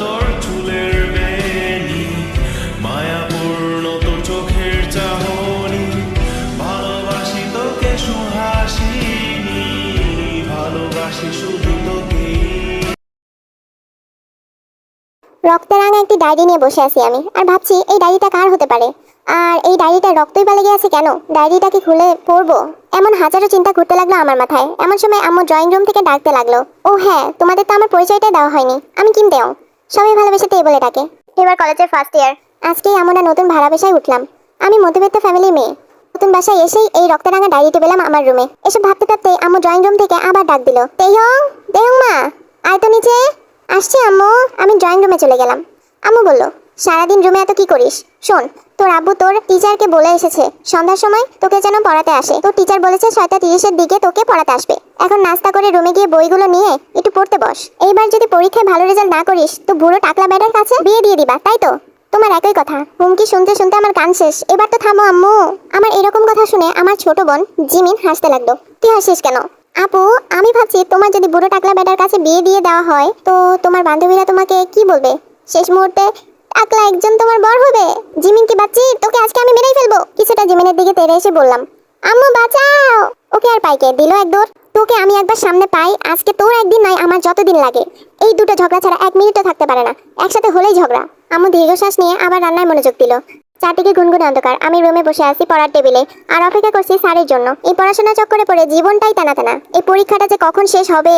তোর চুলের একটি ডায়েরি নিয়ে বসে আছি আমি, আর ভাবছি এই ডায়েরিটা কার হতে পারে? আর এই ডায়েরিটা রক্তই বা লেগে আছে কেন? ডায়েরিটা কি খুলে পড়ব? এমন হাজারো চিন্তা ঘুরতে লাগল আমার মাথায়। এমন সময় আম্মু ড্রয়িং রুম থেকে ডাকতে লাগল। ও হ্যাঁ তোমাদের তো আমার পরিচয়টাই দেওয়া হয়নি। আমি কিম দেও? সবাই ভালোবেসে তে বলে ডাকে। এবার কলেজের ফার্স্ট ইয়ার আজকেই আমরা নতুন ভাড়া বাসায় উঠলাম। আমি মধ্যবিত্ত ফ্যামিলির মেয়ে। নতুন বাসায় এসেই এই রক্তরাঙা ডায়েরিটি পেলাম আমার রুমে এসব ভাবতে ভাবতে আমার ড্রয়িং রুম থেকে আবার ডাক দিল। তেহং তেহং মা, আয় তো নিচে। আসছি আম্মু। আমি ড্রয়িং রুমে চলে গেলাম। আম্মু বলল, সারাদিন রুমে এত কি করিস? শোন তোর আব্বু তোর টিচারকে বলে এসেছে। সন্ধ্যার সময় তোকে যেন পড়াতে আসে। তোর টিচার বলেছে ছয়টা তিরিশের দিকে তোকে পড়াতে আসবে। এখন নাস্তা করে রুমে গিয়ে বইগুলো নিয়ে একটু পড়তে বস। এইবার যদি পরীক্ষায় ভালো রেজাল্ট না করিস, তো বুড়ো টাকলা ব্যাডের কাছে বিয়ে দিয়ে দিবা, তাই তো? তোমার একই কথা। হুমকি শুনতে শুনতে আমার গান শেষ। এবার তো থামো আম্মু। আমার এরকম কথা শুনে আমার ছোট বোন জিমিন হাসতে লাগল। তুই হাসিস কেন? আপু, আমি ভাবছি তোমার যদি বুড়ো টাকলা বেটার কাছে বিয়ে দিয়ে দেওয়া হয়, তো তোমার বান্ধবীরা তোমাকে কি বলবে? শেষ মুহূর্তে টাকলা একজন তোমার বর হবে? জিমিন কি বাচ্চি? তোকে আজকে আমি মেরেই ফেলব। কিছুটা জিমিনের দিকে তেড়ে এসে বললাম, আম্মু, বাঁচাও! ওকে আর পাইকে, দিল এক দৌড়। তোকে আমি একবার সামনে পাই, আজকে তোর একদিন নাই আমার যতদিন লাগে। এই দুটো ঝগড়া ছাড়া এক মিনিটও থাকতে পারে না। একসাথে হলেই ঝগড়া। আম্মু দীর্ঘশ্বাস নিয়ে আবার রান্নায় মনোযোগ দিল। চারদিকে গুনগুন অন্ধকার। আমি রুমে বসে আছি পড়ার টেবিলে। আর অপেক্ষা করছি স্যারের জন্য। এই পড়াশোনা চক্করে পড়ে জীবনটাই টানা টানা এই পরীক্ষাটা যে কখন শেষ হবে?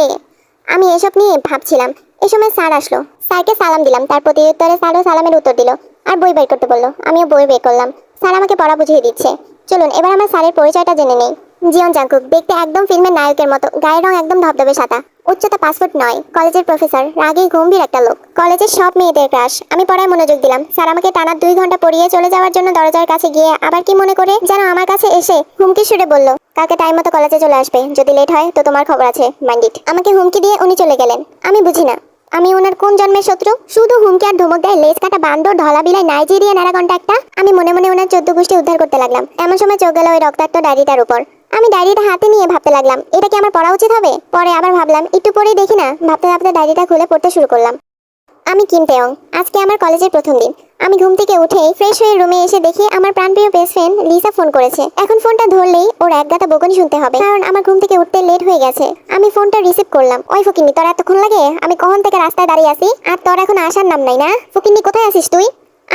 আমি এসব নিয়ে ভাবছিলাম। এই সময় স্যার আসলো। স্যারকে সালাম দিলাম। তার প্রতি উত্তরে স্যারও সালামের উত্তর দিল। আর বই বের করতে বলল। আমিও বই বের করলাম। স্যার আমাকে পড়া বুঝিয়ে দিচ্ছে। চলুন, এবার আমার স্যারের পরিচয়টা জেনে নেই। জিয়ন জাঙ্কুক দেখতে একদম ফিল্মের নায়কের মতো। গায়ের রং একদম ধবধবে সাদা। উচ্চতা ফুট নয়। কলেজের প্রফেসর। রাগে গম্ভীর একটা লোক। কলেজের সব মেয়েদের ক্রাশ। আমি পড়ায় মনোযোগ দিলাম। স্যার আমাকে টানা দুই ঘণ্টা পড়িয়ে চলে যাওয়ার জন্য দরজার কাছে গিয়ে আবার কি মনে করে যেন আমার কাছে এসে হুমকি সুরে বলল কাকে টাইম মতো কলেজে চলে আসবে। যদি লেট হয়, তো তোমার খবর আছে মাইন্ডিট আমাকে হুমকি দিয়ে উনি চলে গেলেন। আমি বুঝি না। আমি ওনার কোন জন্মের শত্রু? শুধু হুমকি আর ধমক দেয় লেজ কাটা বান্দর ঢলা বিলাই নাইজেরিয়া নারাগণটা একটা আমি মনে মনে ওনার চোদ্দ গোষ্ঠী উদ্ধার করতে লাগলাম। এমন সময় চোখ গেল ওই রক্তাক্ত ডায়েরিটার উপর। আমি ডায়েরিটা হাতে নিয়ে ভাবতে লাগলাম, এটা কি আমার পড়া উচিত হবে? পরে আবার ভাবলাম, একটু পরেই দেখি না, ভাবতে ভাবতে ডায়েরিটা খুলে পড়তে শুরু করলাম। আমি কিনতে তেয়ং, আজকে আমার কলেজের প্রথম দিন। আমি ঘুম থেকে উঠে ফ্রেশ হয়ে রুমে এসে দেখি আমার প্রাণপ্রিয় বেস্ট ফ্রেন্ড লিসা ফোন করেছে। এখন ফোনটা ধরলেই ওর এক গাদা বকুনি শুনতে হবে। কারণ আমার ঘুম থেকে উঠতে লেট হয়ে গেছে। আমি ফোনটা রিসিভ করলাম। ওই ফকিন্নি, তোর এতক্ষণ লাগে? আমি কখন থেকে রাস্তায় দাঁড়িয়ে আছি? আর তোর এখন আসার নাম নাই না? ফকিন্নি, কোথায় আছিস তুই?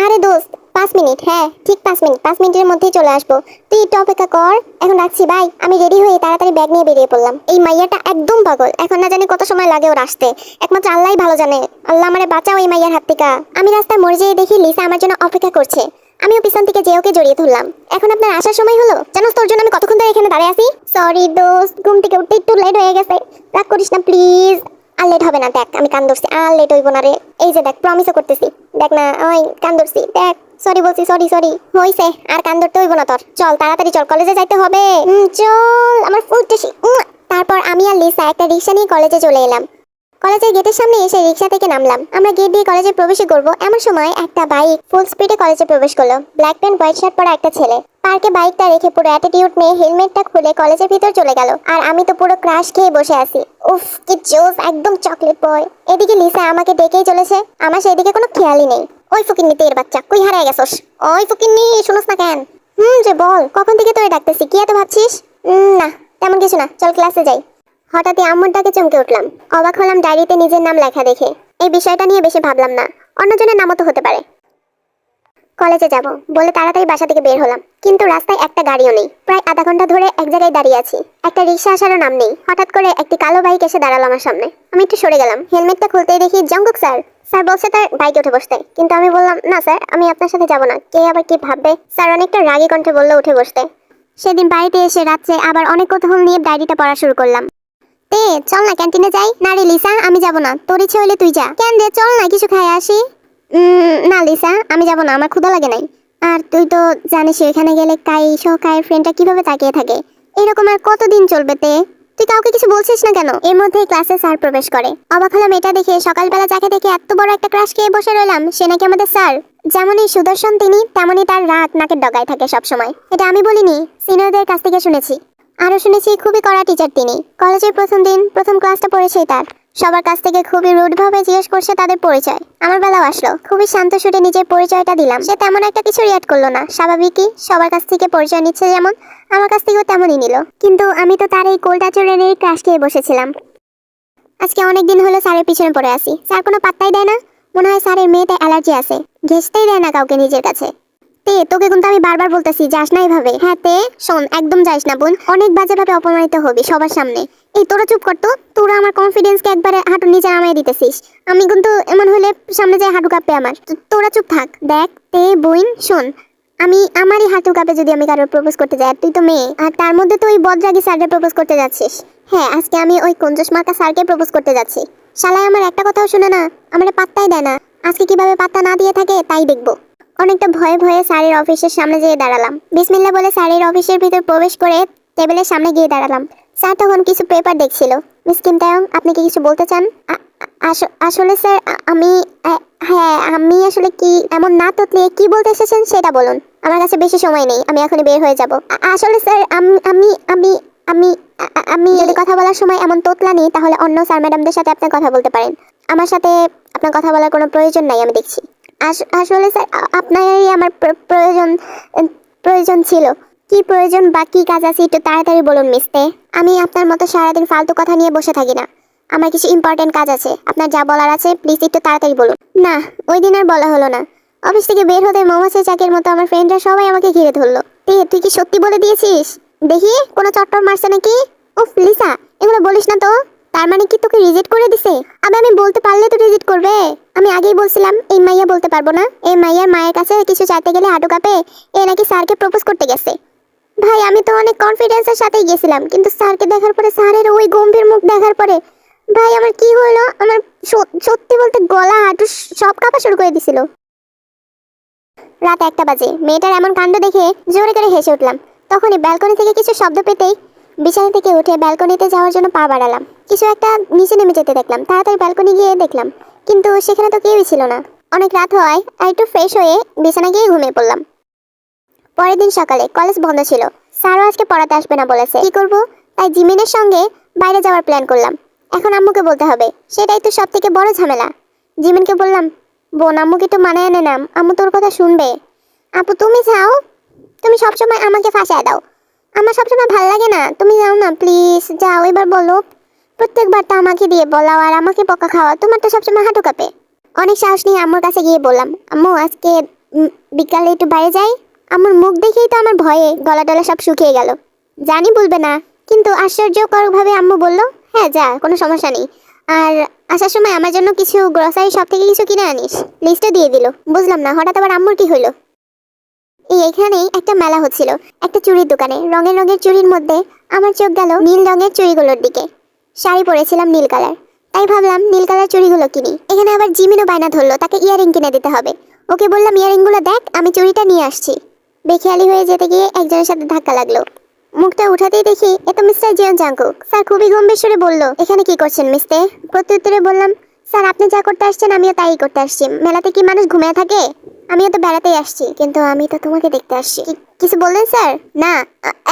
আরে দোস্ত পাঁচ মিনিট হ্যাঁ ঠিক পাঁচ মিনিট, পাঁচ মিনিটের মধ্যেই চলে আসব। তুই একটু অপেক্ষা কর, এখন রাখছি বাই আমি রেডি হয়ে তাড়াতাড়ি ব্যাগ নিয়ে বেরিয়ে পড়লাম। এই মাইয়াটা একদম পাগল, এখন না জানি কত সময় লাগে ওর আসতে। একমাত্র আল্লাহই ভালো জানে, আল্লাহ আমারে বাঁচাও এই মাইয়ার হাত থেকে। আমি রাস্তায় মরে যেয়ে দেখি লিসা আমার জন্য অপেক্ষা করছে। আমিও পিছন থেকে যে ওকে জড়িয়ে ধরলাম। এখন আপনার আসার সময় হলো? জানো তোর জন্য আমি কতক্ষণ ধরে এখানে দাঁড়িয়ে আছি? সরি দোস্ত, ঘুম থেকে উঠতে একটু লেট হয়ে গেছে। রাগ করিস না প্লিজ আর লেট হবে না, দেখ, আমি কান ধরছি আর লেট হইব না রে। এই যে দেখ প্রমিসও করতেছি। দেখ না, ওই কান ধরছি দেখ। সরি বলছি সরি সরি হইছে, আর কান ধরতে হইব না তোর। চল, তাড়াতাড়ি চল, কলেজে যাইতে হবে। চল, আমার ফুল তারপর আমি আর লিসা একটা রিক্সা নিয়ে কলেজে চলে এলাম। কলেজের গেটের সামনে এসে রিক্সা থেকে নামলাম। আমরা গেট দিয়ে কলেজে প্রবেশ করব। এমন সময় একটা বাইক ফুল স্পিডে কলেজে প্রবেশ করল। ব্ল্যাক প্যান্ট হোয়াইট শার্ট পরা একটা ছেলে। পার্কে বাইকটা রেখে পুরো অ্যাটিটিউড নিয়ে হেলমেটটা খুলে কলেজের ভিতর চলে গেল। আর আমি তো পুরো ক্রাশ খেয়ে বসে আছি। উফ, কি জোস একদম চকলেট বয় এদিকে লিসা আমাকে ডেকেই চলেছে। আমার সেদিকে কোনো খেয়ালই নেই। ওই ফুকিন্নি তের বাচ্চা, কই হারায় গেছস? ওই ফকিন্নি শুনস না কেন? হুম, যে বল, কখন থেকে তোরে ডাকতেছি, কি এত ভাবছিস? না, তেমন কিছু না, চল ক্লাসে যাই। হঠাৎই আম্মুর ডাকে চমকে উঠলাম। অবাক হলাম ডায়েরিতে নিজের নাম লেখা দেখে। এই বিষয়টা নিয়ে বেশি ভাবলাম না। অন্যজনের নামও তো হতে পারে। কলেজে যাব বলে তাড়াতাড়ি বাসা থেকে বের হলাম। কিন্তু রাস্তায় একটা গাড়িও নেই। প্রায় আধা ঘণ্টা ধরে এক জায়গায় দাঁড়িয়ে আছি। একটা রিক্সা আসারও নাম নেই। হঠাৎ করে একটি কালো বাইক এসে দাঁড়াল আমার সামনে। আমি একটু সরে গেলাম। হেলমেটটা খুলতেই দেখি জঙ্গুক স্যার। স্যার বলছে তার বাইকে উঠে বসতে। কিন্তু আমি বললাম, না স্যার, আমি আপনার সাথে যাব না। কে আবার কি ভাববে? স্যার অনেকটা রাগী কণ্ঠে বলল, উঠে বসতে। সেদিন বাড়িতে এসে রাত্রে আবার অনেক কৌতূহল নিয়ে ডায়েরিটা পড়া শুরু করলাম। তে, চল না ক্যান্টিনে যাই। না রে লিসা, আমি যাব না। তোর ইচ্ছে হইলে তুই যা। কেন রে? চল না, কিছু খাই আসি। না, লিসা, আমি যাব না, আমার ক্ষুধা লাগে নাই। আর তুই তো জানিস, এখানে গেলে কাই সহ কায়ের ফ্রেন্ডটা কীভাবে তাকিয়ে থাকে? এরকম আর কতদিন চলবে তে? তুই কাউকে কিছু বলছিস না কেন? এর মধ্যেই ক্লাসে স্যার প্রবেশ করে। অবাক হলাম এটা দেখে, সকালবেলা যাকে দেখে এত বড় একটা ক্রাশ খেয়ে বসে রইলাম, সে নাকি আমাদের স্যার যেমনই সুদর্শন তিনি, তেমনই তার রাগ নাকের ডগায় থাকে সব সময় এটা আমি বলিনি সিনিয়রদের কাছ থেকে শুনেছি। আরও শুনেছি, খুবই কড়া টিচার তিনি। কলেজের প্রথম দিন, প্রথম ক্লাসটা পড়েছেই তার। সবার কাছ থেকে খুবই রুড ভাবে জিজ্ঞেস করছে তাদের পরিচয়। আমার বেলাও আসলো। খুবই শান্ত সুরে নিজের পরিচয়টা দিলাম। সে তেমন একটা কিছু রিয়াক্ট করল না। স্বাভাবিকই সবার কাছ থেকে পরিচয় নিচ্ছে যেমন, আমার কাছ থেকেও তেমনই নিল। কিন্তু আমি তো তার এই কোল্ড আচরণের ক্রাশ খেয়ে বসেছিলাম। আজকে অনেক দিন হলো স্যারের পিছনে পড়ে আসি স্যার কোনো পাত্তাই দেয় না। মনে হয় স্যারের মেয়েতে অ্যালার্জি আছে। ঘেসতেই দেয় না কাউকে নিজের কাছে। তে, তোকে কিন্তু আমি বারবার বলতেছি, যাস না এভাবে। হ্যাঁ তে, শোন, একদম যাইস না বোন। অনেক অপমানিত সবার সামনে। এই, তোরা চুপ তোরা আমার কনফিডেন্সকে একবারে হাঁটুর নিচে নামাই দিতেছিস। আমি কিন্তু এমন হলে সামনে হাঁটু আমার। তোরা চুপ থাক। দেখ, তে বইন শোন, আমি, আমারই হাঁটু কাঁপে যদি আমি কারোর প্রপোজ করতে যাই। তুই তো মেয়ে। আর তার মধ্যে তো ওই বদরাগি স্যারকে প্রপোজ করতে যাচ্ছিস। হ্যাঁ আজকে আমি ওই কঞ্জস মার্কা স্যারকে প্রপোজ করতে যাচ্ছি। শালায় আমার একটা কথাও শুনে না। আমার পাত্তাই দেয় না। আজকে কীভাবে পাত্তা না দিয়ে থাকে, তাই দেখব। অনেকটা ভয়ে ভয়ে স্যারের অফিসের সামনে যেয়ে দাঁড়ালাম। বিসমিল্লা বলে স্যারের অফিসের ভিতর প্রবেশ করে টেবিলের সামনে গিয়ে দাঁড়ালাম। স্যার তখন কিছু পেপার দেখছিল। মিস কিম আপনি কি কিছু বলতে চান? আসলে স্যার আমি হ্যাঁ আমি আসলে কি, এমন না তোতলিয়ে কি বলতে এসেছেন সেটা বলুন। আমার কাছে বেশি সময় নেই, আমি এখনই বের হয়ে যাব। আসলে স্যার, আমি আমি আমি আমি যদি কথা বলার সময় এমন তোতলা নেই, তাহলে অন্য স্যার ম্যাডামদের সাথে আপনি কথা বলতে পারেন। আমার সাথে আপনার কথা বলার কোনো প্রয়োজন নাই, আমি দেখছি। আসলে স্যার আপনারই আমার প্রয়োজন প্রয়োজন ছিল। কি প্রয়োজন বা কি কাজ আছে, একটু তাড়াতাড়ি বলুন মিস্তে আমি আপনার মতো সারাদিন ফালতু কথা নিয়ে বসে থাকি না। আমার কিছু ইম্পর্টেন্ট কাজ আছে। আপনার যা বলার আছে প্লিজ একটু তাড়াতাড়ি বলুন। না, ওই দিন আর বলা হলো না। অফিস থেকে বের হতে মৌমাছি চাকের মতো আমার ফ্রেন্ডরা সবাই আমাকে ঘিরে ধরলো। তে, তুই কি সত্যি বলে দিয়েছিস? দেখি, কোনো চট্টর মারছে নাকি? উফ, লিসা, এগুলো বলিস না তো। তার মানে কি তোকে রিজেক্ট করে দিছে? আমি আমি বলতে পারলে তো রিজেক্ট করবে। আমি আগেই বলছিলাম, এই মাইয়া বলতে পারব না। এই মাইয়ার মায়ের কাছে কিছু চাইতে গেলে হাঁটু কাঁপে, এ নাকি স্যারকে প্রপোজ করতে গেছে। ভাই, আমি তো অনেক কনফিডেন্সের সাথেই গেছিলাম, কিন্তু স্যারকে দেখার পরে স্যারের ওই গম্ভীর মুখ দেখার পরে, ভাই, আমার কি হলো? আমার সত্যি বলতে গলা, হাঁটু সব কাঁপা শুরু করে দিছিল। রাত একটা বাজে। মেয়েটার এমন কাণ্ড দেখে জোরে করে হেসে উঠলাম। তখনই ব্যালকনি থেকে কিছু শব্দ পেতেই বিছানা থেকে উঠে ব্যালকনিতে যাওয়ার জন্য পা বাড়ালাম। কিছু একটা নিচে নেমে যেতে দেখলাম, তাড়াতাড়ি ব্যালকনি গিয়ে দেখলাম। কিন্তু সেখানে তো কেউই ছিল না। অনেক রাত হওয়ায় আর একটু ফ্রেশ হয়ে বিছানা গিয়ে ঘুমিয়ে পড়লাম। পরের দিন সকালে কলেজ বন্ধ ছিল। স্যারও আজকে পড়াতে আসবে না বলেছে। কি করব? তাই জিমিনের সঙ্গে বাইরে যাওয়ার প্ল্যান করলাম। এখন আম্মুকে বলতে হবে, সেটাই তো সব থেকে বড় ঝামেলা। জিমিনকে বললাম, বোন, আম্মুকে একটু মানায় এনে নাম আম্মু তোর কথা শুনবে। আপু, তুমি যাও। তুমি সবসময় আমাকে ফাঁসায় দাও। আমার সবসময় ভালো লাগে না। তুমি যাও না প্লিজ যাও, এবার বলো। প্রত্যেকবার তো আমাকে দিয়ে বলাও, আর আমাকে পকা খাওয়া তোমার তো সবসময় হাঁটু কাঁপে। অনেক সাহস নিয়ে আম্মুর কাছে গিয়ে বললাম, আম্মু, আজকে বিকালে একটু বাইরে যাই? আমার মুখ দেখেই তো আমার ভয়ে গলা টলা সব শুকিয়ে গেল। জানি বলবে না, কিন্তু আশ্চর্যকরভাবে আম্মু বলল হ্যাঁ যা, কোনো সমস্যা নেই। আর আসার সময় আমার জন্য কিছু গ্রসারি শপ থেকে কিছু কিনে আনিস। লিস্টও দিয়ে দিল। বুঝলাম না, হঠাৎ আবার আম্মুর কি হলো? এই এখানেই একটা মেলা হচ্ছিল, একটা চুড়ির দোকানে। রঙের রঙের চুড়ির মধ্যে আমার চোখ গেল নীল রঙের চুড়িগুলোর দিকে। শাড়ি পরেছিলাম নীল কালার। তাই ভাবলাম নীল কালার চুড়িগুলো কিনি। এখানে আবার জিমিনও বায়না ধরলো, তাকে ইয়ারিং কিনে দিতে হবে। ওকে বললাম, ইয়ারিংগুলো দেখ, আমি চুড়িটা নিয়ে আসছি। বেখেয়ালি হয়ে যেতে গিয়ে একজনের সাথে ধাক্কা লাগল। মুখটা উঠাতেই দেখি, এ তো মিস্টার জিয়ন জাঙ্কুক স্যার খুবই গম্ভীর সুরে বলল, এখানে কি করছেন মিস্তে প্রত্যুত্তরে বললাম, স্যার, আপনি যা করতে আসছেন, আমিও তাই করতে আসছি। মেলাতে কি মানুষ ঘুমিয়ে থাকে? আমিও তো বেড়াতেই আসছি, কিন্তু আমি তো তোমাকে দেখতে আসছি। কিছু বললেন স্যার? না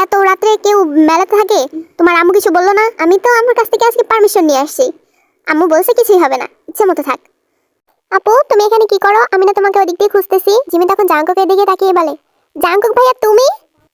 এত রাত্রে কেউ মেলাতে থাকে? তোমার আম্মু কিছু বলল না? আমি তো আমার কাছ থেকে আজকে পারমিশন নিয়ে আসছি। আম্মু বলছে কিছুই হবে না, ইচ্ছে মতো থাক। আপু, তুমি এখানে কি করো? আমি না তোমাকে ওদিক দিয়ে খুঁজতেছি। জিমি তখন জাঙ্কুকের দিকে তাকিয়ে বলে জাঙ্কুক ভাইয়া, তুমি?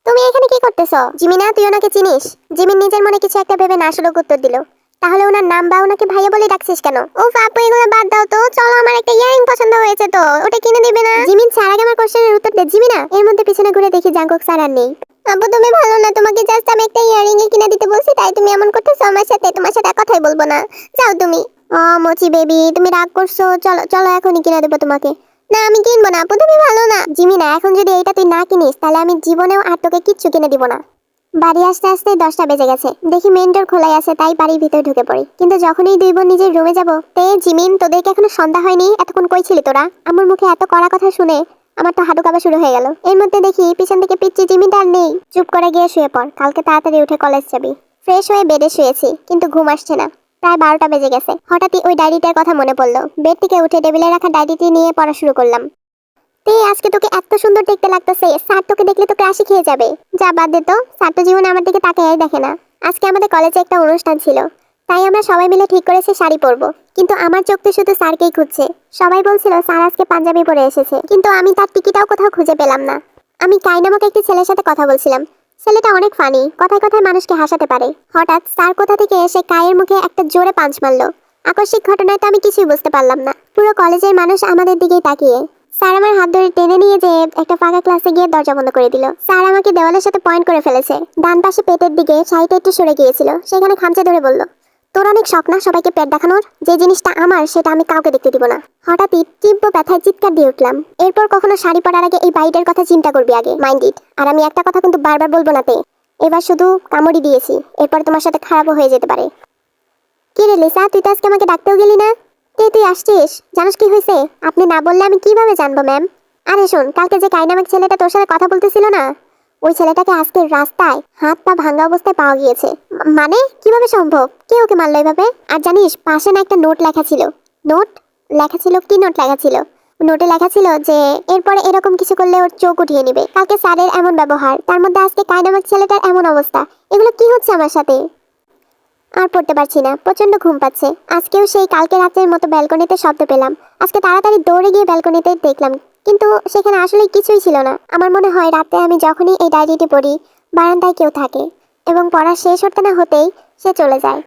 তুমি এখানে কি করতেছো? জিমিনা, তুই ওনাকে চিনিস? জিমিন নিজের মনে কিছু একটা ভেবে নাশলক উত্তর দিল। তাহলে ওনার নাম বা ওনাকে ভাইয়া বলে ডাকছিস কেন? ও আপু, এগুলো বাদ দাও তো। চলো, আমার একটা ইয়ারিং পছন্দ হয়েছে তো। ওটা কিনে দিবে না? জিমিন স্যার, আগে আমার কোশ্চেনের উত্তর দে। জিমিনা এর মধ্যে পিছনে ঘুরে দেখি জাঙ্কুক স্যার আর নেই। আপু, তুমি ভালো না। তোমাকে জাস্ট আমি একটা ইয়ারিং এ কিনে দিতে বলছি, তাই তুমি এমন করতেছো আমার সাথে। তোমার সাথে কথাই বলব না। যাও তুমি। ও মোচি বেবি, তুমি রাগ করছ। চলো চলো, এখনই কিনে দেবো তোমাকে। না, আমি কিনবো না। আপু, তুমি ভালো না। জিমিনা এখন যদি এইটা তুই না কিনিস, তাহলে আমি জীবনেও আর তোকে কিচ্ছু কিনে দিব না। বাড়ি আসতে আসতে দশটা বেজে গেছে। দেখি মেন ডোর খোলাই আছে, তাই বাড়ির ভিতরে ঢুকে পড়ি। কিন্তু যখনই দুই বোন নিজের রুমে যাব, তে জিমিন তোদেরকে এখনও সন্ধ্যা হয়নি, এতক্ষণ কই ছিলি তোরা? আমার মুখে এত কড়া কথা শুনে আমার তো হাঁটু কাঁপা শুরু হয়ে গেল। এর মধ্যে দেখি পিছন থেকে পিচ্ছি জিমিনটা আর নেই। চুপ করে গিয়ে শুয়ে পড়। কালকে তাড়াতাড়ি উঠে কলেজ যাবি। ফ্রেশ হয়ে বেডে শুয়েছি, কিন্তু ঘুম আসছে না। প্রায় বারোটা বেজে গেছে। হঠাৎই ওই ডায়েরিটার কথা মনে পড়ল। বেড থেকে উঠে টেবিলে রাখা ডায়েরিটি নিয়ে পড়া শুরু করলাম। তে আজকে তোকে এত সুন্দর দেখতে লাগতেছে। স্যার তোকে দেখলে তো ক্রাশি খেয়ে যাবে। যা বাদ দে তো। স্যার তো জীবনে আমার দিকে তাকাই দেখে না। আজকে আমাদের কলেজে একটা অনুষ্ঠান ছিল। তাই আমরা সবাই মিলে ঠিক করেছি শাড়ি পরবো। কিন্তু আমার চোখ তো শুধু স্যারকেই খুঁজছে। সবাই বলছিল, স্যার আজকে পাঞ্জাবি পরে এসেছে। কিন্তু আমি তার টিকিটাও কোথাও খুঁজে পেলাম না। আমি কাই নামক একটি ছেলের সাথে কথা বলছিলাম। ছেলেটা অনেক ফানি কথায় কথায় মানুষকে হাসাতে পারে। হঠাৎ স্যার কোথা থেকে এসে কায়ের মুখে একটা জোরে পাঞ্চ মারলো। আকস্মিক ঘটনায় তো আমি কিছুই বুঝতে পারলাম না। পুরো কলেজের মানুষ আমাদের দিকেই তাকিয়ে। স্যার আমার হাত ধরে টেনে নিয়ে যে একটা ফাঁকা ক্লাসে গিয়ে দরজা বন্ধ করে দিল। স্যার আমাকে দেওয়ালের সাথে পয়েন্ট করে ফেলেছে। ডান পাশে পেটের দিকে শাড়িটা একটু সরে গিয়েছিল। সেখানে খামচে ধরে বলল, তোর অনেক শখ না সবাইকে পেট দেখানোর। যে জিনিসটা আমার, সেটা আমি কাউকে দেখতে দিব না। হঠাৎই তীব্র ব্যথায় চিৎকার দিয়ে উঠলাম। এরপর কখনো শাড়ি পরার আগে এই বাইটের কথা চিন্তা করবি আগে। মাইন্ড ইট আর আমি একটা কথা কিন্তু বারবার বলব না তে। এবার শুধু কামড়ি দিয়েছি। এরপর তোমার সাথে খারাপও হয়ে যেতে পারে। কি রে লিসা, তুই তো আজকে আমাকে ডাকতেও গেলি না? তে তুই আসছিস? জানিস কি হয়েছে? আপনি না বললে আমি কীভাবে জানব, ম্যাম? আরে শোন, কালকে যে কাইনামাক ছেলেটা তোর সাথে কথা বলতেছিল না, ওই ছেলেটাকে আজকে রাস্তায় হাত পা ভাঙা অবস্থায় পাওয়া গিয়েছে। মানে? কীভাবে সম্ভব? কে ওকে মারলো এভাবে? আর জানিস, পাশে না একটা নোট লেখা ছিল। নোট? লেখা ছিল? কি নোট লেখা ছিল? নোটে লেখা ছিল যে, এরপরে এরকম কিছু করলে ওর চোখ উঠিয়ে নিবে। কালকে স্যারের এমন ব্যবহার, তার মধ্যে আজকে কাইনামাক ছেলেটার এমন অবস্থা। এগুলো কি হচ্ছে আমার সাথে? আর পড়তে পারছি না প্রচণ্ড ঘুম পাচ্ছে। আজকেও সেই কালকে রাতের মতো ব্যালকনিতে শব্দ পেলাম। আজকে তাড়াতাড়ি দৌড়ে গিয়ে ব্যালকনিতে দেখলাম। কিন্তু সেখানে আসলে কিছুই ছিল না। আমার মনে হয় রাতে আমি যখনই এই ডায়েরিটি পড়ি, বারান্দায় কেউ থাকে এবং পড়া শেষ হতে না হতেই সে চলে যায়।